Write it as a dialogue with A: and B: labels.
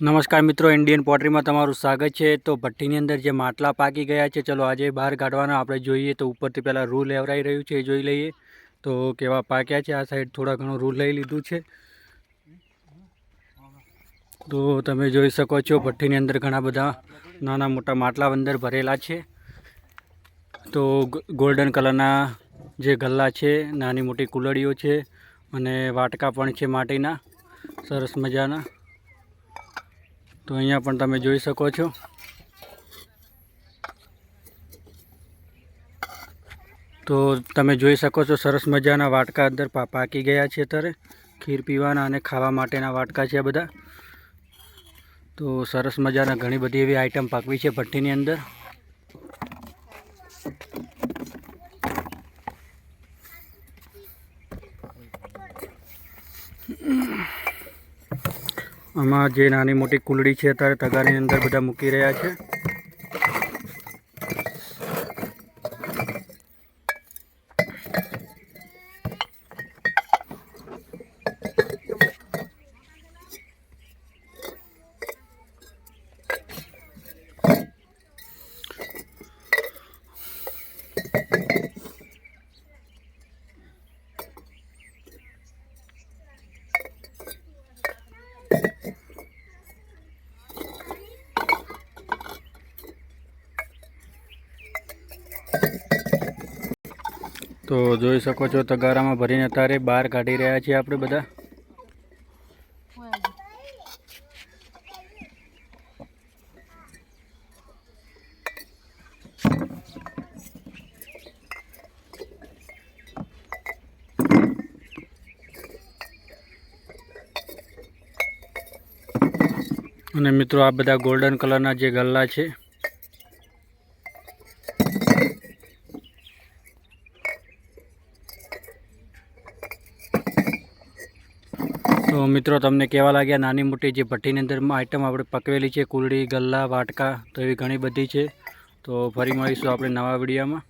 A: નમસ્કાર મિત્રો ઇન્ડિયન પોટરીમાં તમારું સ્વાગત છે. તો ભઠ્ઠીની અંદર જે માટલા પાકી ગયા છે, ચલો આજે બહાર કાઢવાના. આપણે જોઈએ તો ઉપરથી પહેલાં રૂ લેવરાઈ રહ્યું છે, એ જોઈ લઈએ. તો કેવા પાક્યા છે, આ સાઈડ થોડા ઘણું રૂ લઈ લીધું છે. તો તમે જોઈ શકો છો, ભઠ્ઠીની અંદર ઘણા બધા નાના મોટા માટલા અંદર ભરેલા છે. તો ગોલ્ડન કલરના જે ગલ્લા છે, નાની મોટી કુલડીઓ છે, અને વાટકા પણ છે માટીના. સરસ મજાના. તો અહીંયા પણ તમે જોઈ શકો છો. તો તમે જોઈ શકો છો સરસ મજાના વાટકા અંદર પાકી ગયા છે અત્યારે. ખીર પીવાના અને ખાવા માટેના વાટકા છે બધા. તો સરસ મજાના ઘણી બધી એવી આઈટમ પાકવી છે ભઠ્ઠીની અંદર. આમાં જે નાની મોટી કુલડી છે અત્યારે તગારીની અંદર બધા મૂકી રહ્યા છે. તો જોઈ શકો છો તગારામાં ભરીને અત્યારે બહાર કાઢી રહ્યા છીએ આપણે બધા. અને મિત્રો આ બધા ગોલ્ડન કલરના જે ગલ્લા છે તો મિત્રો, તમને કેવા લાગ્યા નાની મોટી જે ભઠ્ઠીની અંદર આઈટમ આપણે પકવેલી છે, કુલડી, ગલ્લા, વાટકા, તો એવી ઘણી બધી છે. તો ફરી મળીશું આપણે નવા વિડીયોમાં.